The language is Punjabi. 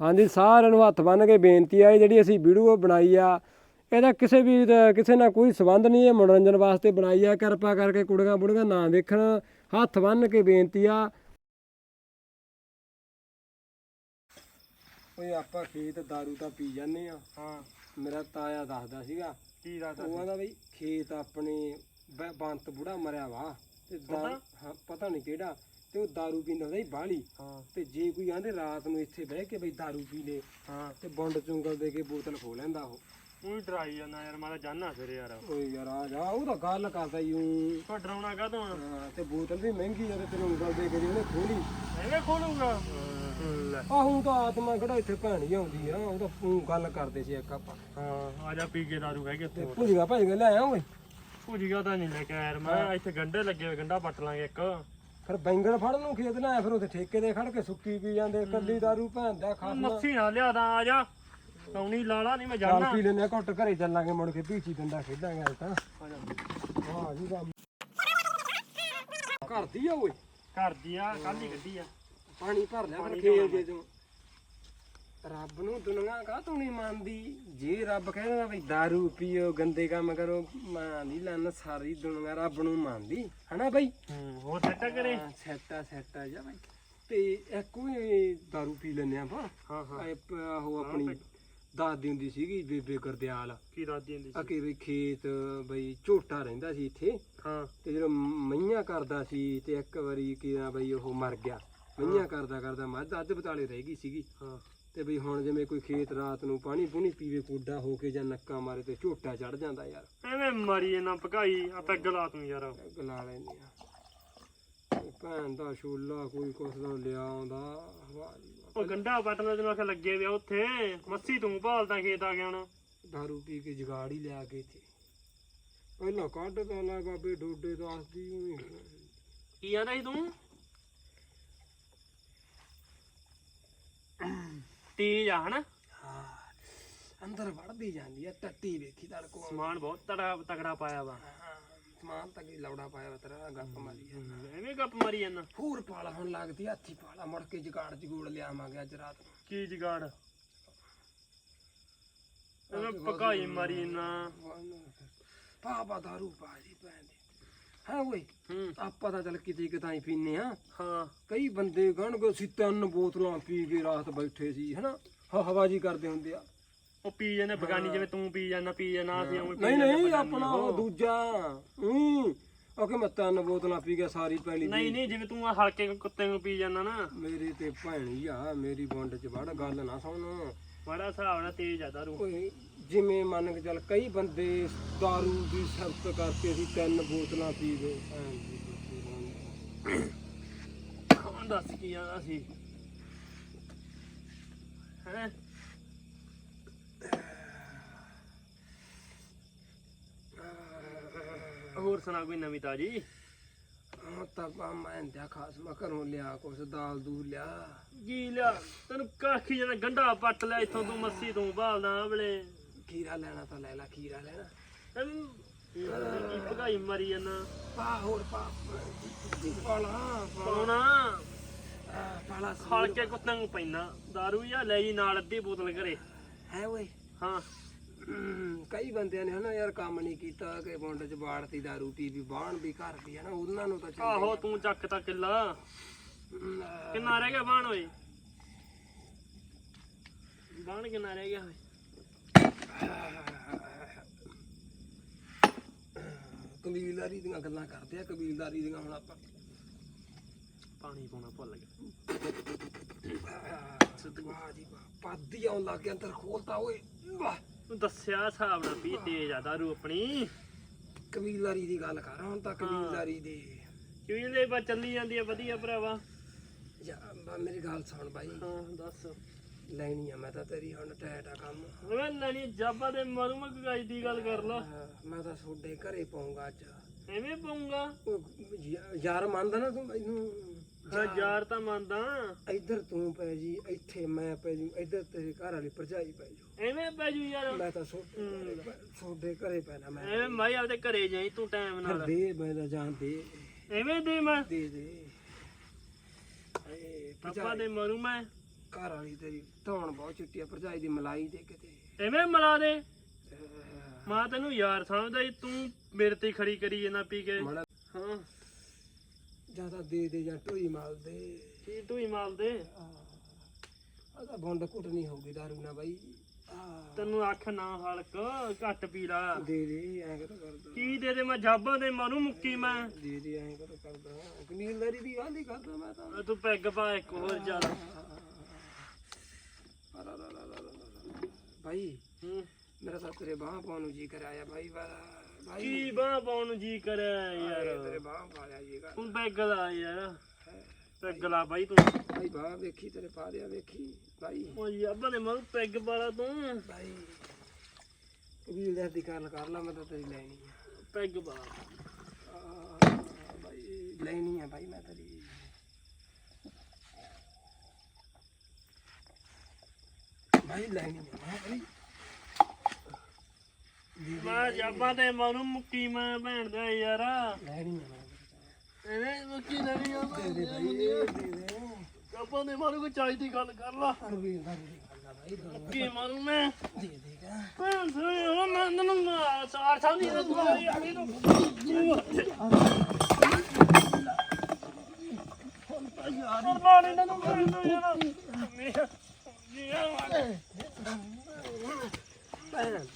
ਹਾਂਜੀ ਸਾਰਿਆਂ ਨੂੰ ਹੱਥ ਬੰਨ ਕੇ ਬੇਨਤੀ ਆ ਇਹ ਜਿਹੜੀ ਅਸੀਂ ਵੀਡੀਓ ਬਣਾਈ ਆ ਇਹਦਾ ਕਿਸੇ ਵੀ ਕਿਸੇ ਨਾਲ ਕੋਈ ਸਬੰਧ ਨਹੀਂ ਇਹ ਮਨੋਰੰਜਨ ਵਾਸਤੇ ਬਣਾਈ ਆ। ਕਿਰਪਾ ਕਰਕੇ ਕੁੜੀਆਂ ਬੁੜੀਆਂ ਨਾ ਦੇਖਣ ਹੱਥ ਬੰਨ ਕੇ ਬੇਨਤੀ ਆ। ਓਏ ਆਪਾਂ ਖੇਤ दारू ਤਾਂ ਪੀ ਜਾਂਦੇ ਆ। ਹਾਂ। ਮੇਰਾ ਤਾਇਆ ਦੱਸਦਾ ਸੀਗਾ। ਕੀ ਦੱਸਦਾ ਉਹ ਕਹਿੰਦਾ ਬਈ ਖੇਤ ਆਪਣੇ ਬੰਤ ਬੁੜਾ ਮਰਿਆ ਵਾ। ਤੇ? ਹਾਂ ਪਤਾ ਨਹੀਂ ਕਿਹੜਾ। ਤੇ ਉਹ दारू ਪੀਂਦਾ ਹੁੰਦਾ ਸੀ ਬਾਹਲੀ ਹਾਂ ਤੇ ਜੇ ਕੋਈ ਆਂਦੇ ਰਾਤ ਨੂੰ ਇੱਥੇ ਬਹਿ ਕੇ ਬਈ दारू ਪੀ ਲੇ ਹਾਂ ਤੇ ਬੁੰਡ ਚੁੰਗਲ ਦੇ ਕੇ ਬੋਤਲ ਖੋ ਲੈਂਦਾ ਉਹ ਉਹ ਡਰਾਈ ਜਾਂਦਾ ਯਾਰ ਮੈਂ ਤਾਂ ਜਾਣਾ ਫਿਰ ਯਾਰ ਓਏ ਯਾਰ ਆ ਜਾ ਉਹ ਤਾਂ ਗੱਲ ਕਰਦਾ ਈ ਊਂ। ਕੋ ਡਰਾਉਣਾ ਕਾਹਤੋਂ ਆ? ਹਾਂ ਤੇ ਬੋਤਲ ਵੀ ਮਹਿੰਗੀ ਆ ਤੇ ਤੈਨੂੰ ਉਂਗਲ ਦੇ ਕੇ ਜੇ ਉਹਨੇ ਖੋਲੀ ਐਵੇਂ ਖੋਲੂਗਾ ਲੈ ਆਹੂ ਤਾਂ ਆਤਮਾ ਕਿਹੜਾ ਇੱਥੇ ਭੈਣੀ ਆਉਂਦੀ ਆ ਉਹ ਤਾਂ ਊਂ ਗੱਲ ਕਰਦੇ ਸੀ ਇੱਕ ਆਪਾਂ ਹਾਂ ਆ ਜਾ ਪੀ ਕੇ ਦਾਰੂ ਕਹਿ ਕੇ ਤੇ ਉੱਥੇ ਭੁਜੀਗਾ ਭਾਈ ਲੈ ਆਇਆ ਓਏ ਭੂਜੀਗਾ ਤਾਂ ਨਹੀਂ ਲੈ ਕੇ ਆਇਆ ਯਾਰ ਮੈਂ ਇੱਥੇ ਗੰਡੇ ਲੱਗੇ ਹੋਏ ਗੰਡਾ ਪੱਟ ਲਾਂਗੇ ਇੱਕ ਫਿਰ ਬੈਂਗਣ ਫੜਨ ਨੂੰ ਖੇਤ ਨਾ ਆਇਆ ਫਿਰ ਉੱਥੇ ਠੇਕੇ ਦੇ ਖੜ ਕੇ ਸੁੱਕੀ ਪੀ ਜਾਂਦੇ ਕੱਲੀ दारू ਭੈਣ ਦਾ ਖਾਣਾ ਮੱਸੀ ਨਾ ਲਿਆ ਤਾਂ ਆ ਜਾ। ਕੌਣੀ ਲਾਲਾ ਨਹੀਂ ਮੈਂ ਜਾਣਾ। ਪੀ ਲੈਨੇ ਘੁੱਟ ਘਰੇ ਚੱਲਾਂਗੇ ਮੁੜ ਕੇ ਪੀਚੀ ਡੰਡਾ ਖੇਡਾਂਗੇ ਅੱਜ ਤਾਂ। ਆ ਜਾ ਕੰਮ ਘਰ ਦੀ ਆ ਓਏ? ਘਰ ਦੀ ਆ ਕੱਲ ਹੀ ਗੱਡੀ ਆ। ਪਾਣੀ ਭਰ ਲਿਆ ਫਿਰ ਲਿਆਉਣਾ ਦੇ ਤੂੰ। ਰੱਬ ਨੂੰ ਦੁਨੀਆ ਕਾ ਤੂੰ ਨਹੀਂ ਮੰਨਦੀ ਜੇ ਰੱਬ ਕਹਿੰਦਾ ਵੀ दारू ਪੀਓ ਗੰਦੇ ਕੰਮ ਕਰੋ ਮੰਨਦੀ ਲੰਨ ਸਾਰੀ ਦੁਨੀਆ ਰੱਬ ਨੂੰ ਮੰਨਦੀ ਹਨਾ ਬਈ ਹੂੰ ਹੋਰ ਸੈੱਟ ਕਰੇ ਹਾਂ, ਸੈੱਟਾ ਸੈੱਟਾ ਜਾ ਬਈ ਤੇ ਇੱਕ ਵੀ दारू ਪੀ ਲੈਨੇ ਆਪਾਂ ਹਾਂ ਹਾਂ ਇਹ ਪ- ਉਹ ਆਪਣੀ ਦਾਦੀ ਹੁੰਦੀ ਸੀਗੀ ਬੇਬੇ ਗੁਰਦਿਆਲ ਕੀ ਦੱਸਦੀ ਹੁੰਦੀ ਸੀ ਅਕੇ ਵੀ ਖੇਤ ਬਈ ਝੋਟਾ ਰਹਿੰਦਾ ਸੀ ਇੱਥੇ ਹਾਂ ਤੇ ਜਦੋਂ ਮਈਆਂ ਕਰਦਾ ਸੀ ਤੇ ਇੱਕ ਵਾਰੀ ਕੀ ਨਾ ਬਈ ਉਹ ਮਰ ਗਿਆ ਮਈਆਂ ਕਰਦਾ ਕਰਦਾ ਮੱਝ ਅੱਧ ਬਤਾਲੇ ਰਹਿ ਗਈ ਸੀਗੀ ਹਾਂ ਤੇ ਬਈ ਹੁਣ ਜਿਵੇਂ ਕੋਈ ਖੇਤ ਰਾਤ ਨੂੰ ਪਾਣੀ ਪੂਣੀ ਪੀਵੇ ਕੋਡਾ ਹੋ ਕੇ ਜਾਂ ਨੱਕਾ ਮਾਰੇ ਤੇ ਝੋਟਾ ਚੜ ਜਾਂਦਾ ਯਾਰ। ਐਵੇਂ ਮਰੀ ਨਾ ਭਕਾਈ ਆ ਪੈਗ ਲਾ ਤੂੰ ਯਾਰ। ਗਲਾ ਲੈਂਦੇ ਆ। ਭੈਣ ਦਾ ਛੋਲਾ ਕੋਈ ਕੁਛ ਦਾ ਲਿਆ ਆਉਂਦਾ ਵਾਹ ਜੀ ਵਾਹ। ਉਹ ਗੰਡਾ ਪੱਟਦਾ ਤੈਨੂੰ ਆਖਿਆ ਲੱਗੇ ਵਿਆ ਉੱਥੇ ਮੱਸੀ ਤੂੰ ਭਾਲਦਾ ਖੇਤ ਆ ਗਿਆ ਹੁਣ। ਦਾਰੂ ਪੀ ਕੇ ਜਗਾੜ ਹੀ ਲਿਆ ਕੇ ਇੱਥੇ। ਪਹਿਲਾਂ ਕੱਢ ਤਾ ਲੈ ਬਾਬੇ ਡੋਡੇ ਦੱਸਦੀ ਹੋਈ ਕੀ ਆਂਦਾ ਸੀ ਤੂੰ? ਤੇਜ ਆ ਹਨਾ। ਹਾਂ ਅੰਦਰ ਵੜਦੀ ਜਾਂਦੀ ਆ ਟੱਟੀ ਵੇਖੀ ਤੜਕੋ। ਸਮਾਨ ਬਹੁਤ ਤੜਾ ਤਗੜਾ ਪਾਇਆ ਵਾ। ਸਮਾਨ ਤਾਂ ਕੀ ਲੌੜਾ ਪਾਇਆ ਵਾ ਤੇਰਾ ਗੱਪ ਮਾਰੀ। ਐਵੇਂ ਗੱਪ ਮਾਰੀ ਜਾਂਦਾ। ਹੋਰ ਪਾਲਾ ਹੁਣ ਲੱਗਦੀ ਹੱਥੀ ਪਾਲਾ ਮੁੜ ਕੇ ਜਗਾੜ ਜਗੂੜ ਲਿਆਵਾਂਗੇ ਅੱਜ ਰਾਤ ਨੂੰ। ਕੀ ਜਗਾੜ? ਐਵੇਂ ਭਕਾਈ ਮਾਰੀ ਨਾ ਪਾਪਾ ਦਾਰੂ ਪਾ ਜੀ ਭੈਣ ਦੀ ਹਾਂ ਓਏ? ਹੂੰ। ਆਪਾਂ ਤਾਂ ਚੱਲ ਕਿਤੇ ਕਿਤਾਈ ਪੀਨੇ ਆ। ਹਾਂ। ਕਈ ਬੰਦੇ ਗਣਗੇ ਅਸੀਂ ਤਿੰਨ ਬੋਤਲਾਂ ਪੀ ਕੇ ਰਾਤ ਬੈਠੇ ਸੀ ਹਨਾ ਹਵਾਜੀ ਕਰਦੇ ਹੁੰਦੇ ਆ। ਉਹ ਪੀ ਜਾਂਦੇ ਬਗਾਨੀ ਜਿਵੇਂ ਤੂੰ ਪੀ ਜਾਂਦਾ ਪੀ ਜਾਂਦਾ ਅਸੀਂ ਪੀ ਨਹੀਂ ਨਹੀਂ ਆਪਣਾ ਉਹ। ਉਹ ਦੂਜਾ। ਹੂੰ। ਉਹ ਕਿ ਮੈਂ ਤਿੰਨ ਬੋਤਲਾਂ ਪੀ ਗਿਆ ਸਾਰੀ ਪੈਲੀ ਨਹੀਂ ਨਹੀਂ ਜਿਵੇਂ ਤੂੰ ਆ ਹਲਕੇ ਕੁੱਤੇ ਨੂੰ ਪੀ ਜਾਂਦਾ ਨਾ। ਮੇਰੇ ਤੇ ਭੈਣੀ ਆ ਮੇਰੀ ਵੰਡ ਚ ਵੜ ਗੱਲ ਨਾ ਸੁਣ। ਬੜਾ ਹਿਸਾਬ ਨਾਲ ਤੇਜ਼ ਆ ਦਾਰੂ। ਓਏ ਜਿਵੇਂ ਮੰਨ ਕੇ ਚੱਲ ਕਈ ਬੰਦੇ दारू ਦੀ ਸ਼ਰਤ ਕਰਕੇ ਅਸੀਂ ਤਿੰਨ ਬੋਤਲਾਂ ਪੀ ਗਏ। ਹੁਣ ਦੱਸ ਕੀ ਆਦਾ ਸੀ? ਹੈ? ਹੋਰ ਸੁਣਾ ਕੋਈ ਨਵੀਂ ਤਾਜੀ? ਬਾ ਮੈਂ ਇੰਦਿਆ ਖਾਸ ਮੈਂ ਘਰੋਂ ਲਿਆ ਕੁਛ ਦਾਲ ਦੂਲ ਲਿਆ। ਜੀ ਲਿਆ ਤੈਨੂੰ ਕਾਖੀ ਜਣਾ ਗੰਢਾ ਪੱਟ ਲਿਆ ਇੱਥੋਂ ਤੂੰ ਮੱਸੀ ਤੂੰ ਭਾਲਦਾ ਆਵਲੇ। ਖੀਰਾ ਲੈਣਾ ਤਾਂ ਲੈ ਲੈ ਖੀਰਾ ਲੈਣਾ। ਤੈਨੂੰ ਕੀ ਭਗਾਈ ਮਾਰੀ ਜਾਂਦਾ? ਪਾ ਹੋਰ ਪਾ ਪਾਲਾ ਪਾਉਣਾ। ਪਾਲਾ ਹਲਕੇ ਕੁੱਤੇ ਨੂੰ ਪੈਣਾ ਦਾਰੂ ਜਾਂ ਲੈ ਜੀ ਨਾਲ ਅੱਧੀ ਬੋਤਲ ਘਰੇ। ਹੈ ਓਏ। ਹਾਂ। ਕਈ ਬੰਦਿਆਂ ਨੇ ਹਨਾ ਯਾਰ ਕੰਮ ਨਹੀਂ ਕੀਤਾ ਕਿ ਬੁੰਡ ਚ ਬਾੜਤੀ ਦਾਰੂ ਪੀ ਵੀ ਬਾਣ ਵੀ ਘਰ ਦੀ ਹਨਾ ਉਹਨਾਂ ਨੂੰ ਤਾਂ ਚੰਗਾ ਆਹੋ ਤੂੰ ਚੱਕ ਤਾ ਕਿੱਲਾ। ਕਿੰਨਾ ਰਹਿ ਗਿਆ ਬਾਣ ਓਏ? ਬਾਣ ਕਿੰਨਾ ਰਹਿ ਗਿਆ ਓਏ? ਕਬੀਲਦਾਰੀ ਦੀਆਂ ਗੱਲਾਂ ਕਰਦੇ ਆ ਕਬੀਲਦਾਰੀ ਦੀਆਂ ਹੁਣ ਆਪਾਂ। ਪਾਣੀ ਪਾਉਣਾ ਭੁੱਲ ਗਿਆ। ਵਾਹ ਜੀ ਵਾਹ ਪਾਦੀ ਆਉਣ ਲੱਗ ਗਿਆ ਅੰਦਰ ਖੋਲਤਾ ਓਏ। ਵਾਹ। ਤੂੰ ਦੱਸਿਆ ਹਿਸਾਬ ਨਾਲ ਵੀ ਤੇਜ਼ ਆ ਦਾਰੂ ਆਪਣੀ। ਕਬੀਲਦਾਰੀ ਦੀ ਗੱਲ ਕਰ ਹੁਣ ਤਾਂ ਕਬੀਲਦਾਰੀ ਦੀ। ਕਿਵੇਂ ਦੇ ਬਾ ਚੱਲੀ ਜਾਂਦੀ ਆ ਵਧੀਆ ਭਰਾਵਾ। ਯਾ ਬਾ ਮੇਰੀ ਗੱਲ ਸੁਣ ਬਾਈ। ਹਾਂ ਦੱਸ। ਲੈਣੀ ਆ ਮੈਂ ਤਾਂ ਤੇਰੀ ਹੁਣ ਟੈਟ ਆ ਕੰਮ। ਓਏ ਲੈਣੀ ਜਾਬਾ ਦੇ ਮਰੂ ਮੈਂ ਗਾਈ ਦੀ ਗੱਲ ਕਰ ਲਾ। ਮੈਂ ਤਾਂ ਤੁਹਾਡੇ ਘਰੇ ਪਾਉਂਗਾ ਅੱਜ। ਐਵੇਂ ਪਾਉਂਗਾ? ਯਾਰ ਮੰਨਦਾ ਨਾ ਤੂੰ ਮੈਨੂੰ। ਹਾਂ ਯਾਰ ਤਾਂ ਮੰਨਦਾ। ਇੱਧਰ ਤੂੰ ਪੈ ਜੀ ਇੱਥੇ ਮੈਂ ਪੈ ਜੂ ਇੱਧਰ ਤੇਰੇ ਘਰ ਵਾਲੀ ਭਰਜਾਈ ਪੈ ਜੂ। ਐਵੇਂ ਪੈ ਜੂ ਯਾਰ। ਮੈਂ ਤਾਂ ਤੁਹਾਡੇ ਘਰੇ ਪੈਣਾ ਮੈਂ। ਐਵੇਂ ਮਾਈ ਆਪਦੇ ਘਰੇ ਜਾਈ ਤੂੰ ਟਾਈਮ ਫਿਰ ਨਾਲ ਦੇ ਮੈਂ ਤਾਂ ਜਾਣ ਦੇ। ਐਵੇਂ ਦੇ ਮੈਂ। ਦੇ ਦੇ। ਏ ਪਾਪਾ ਦੇ ਮਰੂ ਮੈਂ। ਘਰ ਵਾਲੀ ਤੇਰੀ ਧੌਣ ਬਹੁਤ ਚਿੱਟੀ ਆ ਭਰਜਾਈ ਦੀ ਮਲਾਈ ਦੇ ਕਿਤੇ। ਐਵੇਂ ਮਲਾ ਦੇ। ਮਾਂ ਤੈਨੂੰ ਯਾਰ ਸਮਝਦਾ ਈ, ਤੂੰ ਮੇਰੇ ਤੇ ਖੜੀ ਕਰੀ ਜਾਂਦਾ ਪੀ ਕੇ। ਮੜਾ ਹਾਂ। ਜ਼ਿਆਦਾ ਦੇ ਦੇ ਜਾਂ ਢੋਈ ਮਾਲ ਦੇ। ਕੀ ਤੂੰ ਹੀ ਮਾਲ ਦੇ? ਆ ਤਾਂ ਬੰਦ ਕੁੱਟਣੀ ਹੋਊਗੀ ਦਾਰੂ ਨਾ ਬਾਈ। ਆਹ, ਤੈਨੂੰ ਅੱਖ ਨਾ ਹਲਕ ਘੱਟ ਪੀ ਲਾ। ਦੇ ਦੇ ਐਂ ਕਰੋ ਕਰਦਾ? ਕੀ ਦੇ ਦੇ ਮੈਂ ਜਾਬਾਂ ਦੇ ਮਾਰੂ ਮੁੱਕੀ ਮੈਂ। ਦੇ ਦੇ ਐਂ ਕਰੋ ਕਰਦਾ? ਕਨੀਲਦਾਰੀ ਦੀ ਗੱਲ ਹੀ ਕਰਦਾ ਮੈਂ ਤਾਂ। ਆ ਤੂੰ ਪੈਗ ਪਾ ਇੱਕ ਹੋਰ ਭਾਈ ਹੂੰ। ਮੇਰਾ ਤਾਂ ਤੇਰੇ ਬਾਹ ਪਾਉਣ ਨੂੰ ਜੀ ਕਰਾਇਆ ਭਾਈ ਵਾ- ਭਾਈ ਕੀ ਬਾਹ ਪਾਉਣ ਨੂੰ ਜੀ ਕਰਿਆ ਤੇਰੇ ਯਾਰ? ਬਾਹ ਪਾ ਲਿਆ ਜੀ ਕਰ ਤੂੰ ਪੈਗ ਲਾ ਯਾਰ। ਪੈਗ ਲਾ ਬਾਈ ਤੂੰ। ਭਾਈ ਬਾਹ ਵੇਖੀ ਤੇਰੇ ਪਾ ਲਿਆ ਵੇਖੀ। ਭਾਈ ਉਹ ਜਾਬਾਂ ਦੇ ਮਾਰੂ ਪੈਗ ਪਾਲਾ ਤੂੰ। ਭਾਈ ਕਬੀਲਦਾਰ ਦੀ ਗੱਲ ਕਰ ਲਾ ਮੈਂ ਤਾਂ ਤੇਰੀ ਲੈਣੀ ਆ। ਪੈਗ ਪਾ। ਆਹ, ਭਾਈ ਲੈਣੀ ਆ ਭਾਈ ਮੈਂ ਤੇਰੀ। ਭਾਈ ਲੈਣੀ ਆ ਮੈਂ ਭਾਈ ਮੈਂ ਜਾਬਾਂ ਦੇ ਮਾਰੂ ਮੁੱਕੀ ਮੈਂ ਭੈਣ ਦਾ ਯਾਰ। ਆ ਇਹਨੇ ਮੁੱਕੀ ਲੈਣੀ ਆ ਦੇ ਦੇ ਭਾਈ ਦੇ ਦੇ ਜਾਬਾਂ ਦੇ ਮਾਰੂ ਕੋਈ ਚਾਹੀ ਦੀ ਗੱਲ ਕਰ ਲਾ। ਕਬੀਲਦਾਰ ਦੀ ਗੱਲ ਆ ਭਾਈ ਦੋ ਕੀ ਮਾਰੂ ਮੈਂ? ਦੇ ਦੇਗਾ ਭੈਣ ਸੇ ਉਹ ਮੈਂ ਤੈਨੂੰ ਸਾਰ ਦੀ ਤੂੰ ਆ ਗਈ ਤੂੰ ਯਾਰ ਮਾਰ ਇਹਨਾਂ ਨੂੰ ਮਾਰ ਦੋ ਯਾਰ। ਮੇਰਾ ਮੇਰਾ ਭੈਣ।